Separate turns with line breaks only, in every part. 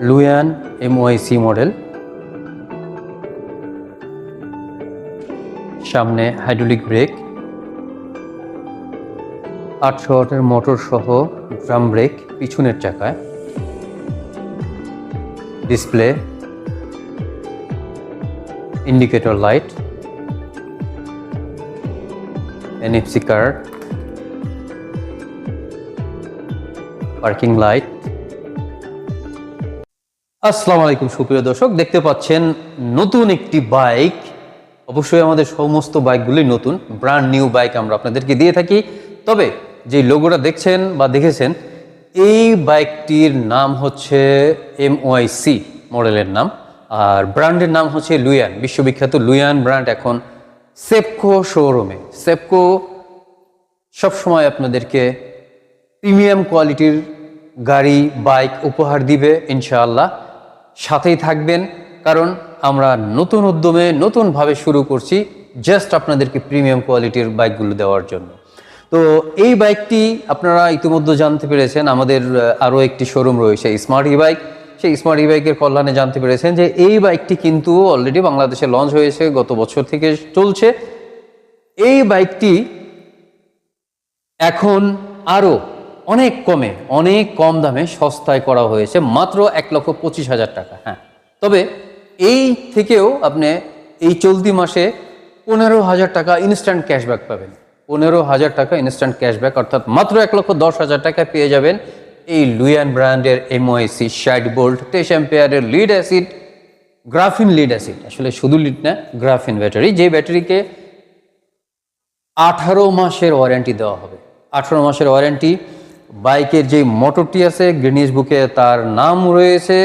Luyuan MYC model. সামনে hydraulic brake. আটশো ওয়াটের মোটর সহ ড্রাম ব্রেক পিছনের চাকায়। Display. Indicator light. NFC card. Parking light. আসসালামু আলাইকুম, সুপ্রিয় দর্শক। দেখতে পাচ্ছেন নতুন একটি বাইক। অবশ্যই আমাদের সমস্ত বাইকগুলোই নতুন। ব্র্যান্ড নিউ বাইক আমরা আপনাদেরকে দিয়ে থাকি। তবে যে লোগোটা দেখছেন বা দেখেছেন, এই বাইকটির নাম হচ্ছে এম সি মডেলের নাম। আর ব্র্যান্ডের নাম হচ্ছে লুয়ান বিশ্ববিখ্যাত লুয়ান ব্র্যান্ড এখন সেপকো শোরুমে। সেপকো সবসময় আপনাদেরকে প্রিমিয়াম কোয়ালিটির গাড়ি, বাইক উপহার দিবে, ইনশাআল্লাহ। সাথেই থাকবেন, কারণ আমরা নতুন উদ্যমে নতুনভাবে শুরু করছি জাস্ট আপনাদেরকে প্রিমিয়াম কোয়ালিটির বাইকগুলো দেওয়ার জন্য। তো এই বাইকটি আপনারা ইতিমধ্যে জানতে পেরেছেন, আমাদের আরও একটি শোরুম রয়েছে স্মার্ট ই বাইক সেই স্মার্ট ই বাইকের কল্যাণে জানতে পেরেছেন যে এই বাইকটি কিন্তু অলরেডি বাংলাদেশে লঞ্চ হয়েছে, গত বছর থেকে চলছে। এই বাইকটি এখন আরও অনেক কমে, অনেক কম দামে সস্তায় করা হয়েছে, মাত্র এক লক্ষ পঁচিশ হাজার টাকা। হ্যাঁ তবে এই থেকেও আপনি এই চলতি মাসে পনেরো হাজার টাকা ইনস্ট্যান্ট ক্যাশব্যাক পাবেন। পনেরো হাজার টাকা ইনস্ট্যান্ট ক্যাশব্যাক অর্থাৎ মাত্র এক লক্ষ দশ হাজার টাকা পেয়ে যাবেন এই লুয়ান ব্র্যান্ডের এমওআইসি শাইড বোল্ট টেস অ্যাম্পেয়ারের lead acid graphene lead acid আসলে শুধু লিড না গ্রাফিন ব্যাটারি যে ব্যাটারিকে আঠারো মাসের ওয়ারেন্টি দেওয়া হবে। আঠারো মাসের ওয়ারেন্টি বাইকের যে মোটরটি আছে গ্রিনিস বুকে তার নাম রয়েছে।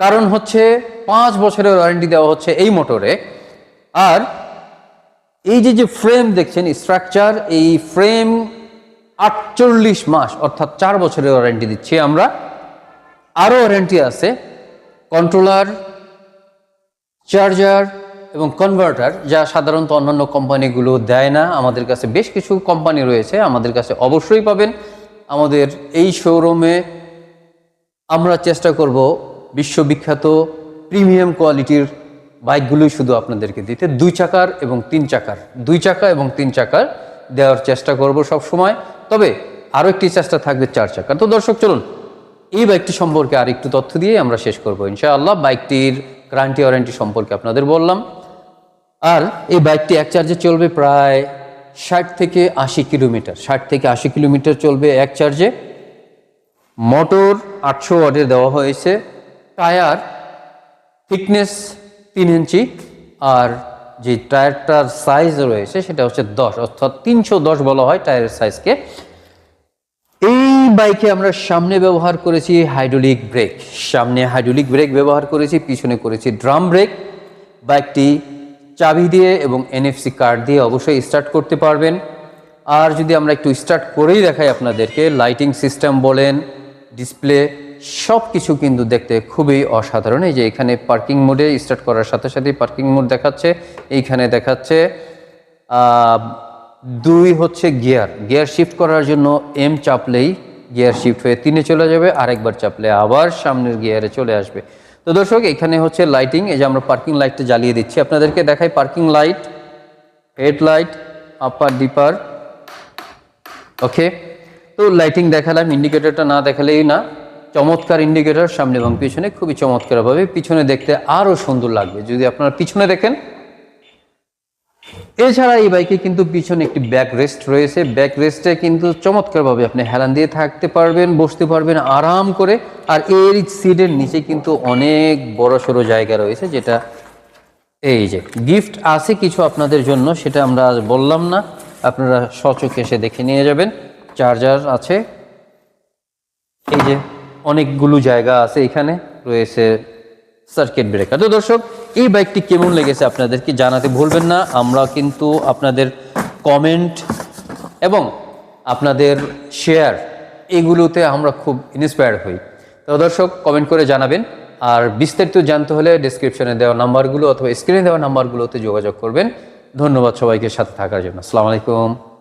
কারণ হচ্ছে পাঁচ বছরের ওয়ারেন্টি দেওয়া হচ্ছে এই মোটরে। আর এই যে যে ফ্রেম দেখছেন স্ট্রাকচার এই ফ্রেম আটচল্লিশ মাস, অর্থাৎ চার বছরের ওয়ারেন্টি দিচ্ছি আমরা। আরও ওয়ারেন্টি আছে কন্ট্রোলার চার্জার এবং কনভার্টার যা সাধারণত অন্যান্য কোম্পানিগুলো দেয় না। আমাদের কাছে বেশ কিছু কোম্পানি রয়েছে, আমাদের কাছে অবশ্যই পাবেন। আমাদের এই শোরুমে আমরা চেষ্টা করব বিশ্ববিখ্যাত প্রিমিয়াম কোয়ালিটির বাইকগুলোই শুধু আপনাদেরকে দিতে। দুই চাকার এবং তিন চাকার। দুই চাকা এবং তিন চাকার দেওয়ার চেষ্টা করব সব সময় তবে আরও একটি চেষ্টা থাকবে চার চাকার তো দর্শক, চলুন, এই বাইকটি সম্পর্কে আর একটু তথ্য দিয়ে আমরা শেষ করব ইনশাআল্লাহ। বাইকটির গ্যারান্টি ওয়ারেন্টি সম্পর্কে আপনাদের বললাম। আর এই বাইকটি এক চার্জে চলবে প্রায় ষাট থেকে আশি কিলোমিটার, ষাট থেকে আশি কিলোমিটার চলবে এক চার্জে। মোটর আটশো ওয়াটের দেওয়া হয়েছে। টায়ার থিকনেস তিন ইঞ্চি। আর যে টায়ারটার সাইজ রয়েছে সেটা হচ্ছে দশ, অর্থাৎ তিনশো দশ বলা হয় টায়ারের সাইজকে। এই বাইকে আমরা সামনে ব্যবহার করেছি হাইড্রোলিক ব্রেক। সামনে হাইড্রোলিক ব্রেক ব্যবহার করেছি, পিছনে করেছি ড্রাম ব্রেক। বাইকটি চাবি দিয়ে এবং এনএফসি কার্ড দিয়ে অবশ্যই স্টার্ট করতে পারবেন। আর যদি আমরা একটু স্টার্ট করেই দেখাই আপনাদেরকে লাইটিং সিস্টেম বলেন ডিসপ্লে সব কিছু কিন্তু দেখতে খুবই অসাধারণ। এই যে এখানে পার্কিং মোডে স্টার্ট করার সাথে সাথেই পার্কিং মোড দেখাচ্ছে, এইখানে দেখাচ্ছে দুই হচ্ছে গিয়ার গিয়ার শিফট করার জন্য এম চাপলেই গিয়ার শিফট হয়ে তিনে চলে যাবে, আরেকবার চাপলে আবার সামনের গিয়ারে চলে আসবে। তো দর্শক, এখানে হচ্ছে লাইটিং এই যে আমরা পার্কিং লাইটটা জ্বালিয়ে দিচ্ছি। আপনাদেরকে দেখাই parking light head light upper dipper okay তো লাইটিং দেখালাম ইন্ডিকেটরটা না দেখালেই না, চমৎকার ইন্ডিকেটর সামনে এবং পিছনে, খুবই চমৎকারভাবে পিছনে দেখতে আরও সুন্দর লাগবে। যদি আপনারা পিছনে দেখেন এছাড়া এই বাইকে কিন্তু পিছনে একটি ব্যাক রেস্ট রয়েছে। ব্যাক রেস্টে কিন্তু চমৎকারভাবে আপনি হেলান দিয়ে থাকতে পারবেন, বসতে পারবেন আরাম করে। আর এর সিটের নিচে কিন্তু অনেক বড় সড়ো জায়গা রয়েছে, যেটা এই যে গিফট আছে কিছু আপনাদের জন্য, সেটা আমরা আজ বললাম না। আপনারা সচকে এসে দেখে নিয়ে যাবেন। চার্জার আছে। এই যে অনেকগুলো জায়গা আছে এখানে, রয়েছে সার্কিট ব্রেকার তো দর্শক এই বাইকটি কেমন লেগেছে আপনাদেরকে জানাতে ভুলবেন না। আমরা কিন্তু আপনাদের কমেন্ট এবং আপনাদের শেয়ার এগুলোতে আমরা খুব ইন্সপায়ার হই। তো দর্শক কমেন্ট করে জানাবেন। আর বিস্তারিত জানতে হলে ডিসক্রিপশনে দেওয়া নাম্বারগুলো অথবা স্ক্রিনে দেওয়া নাম্বারগুলোতে যোগাযোগ করবেন। ধন্যবাদ সবাইকে সাথে থাকার জন্য। আসসালামু আলাইকুম।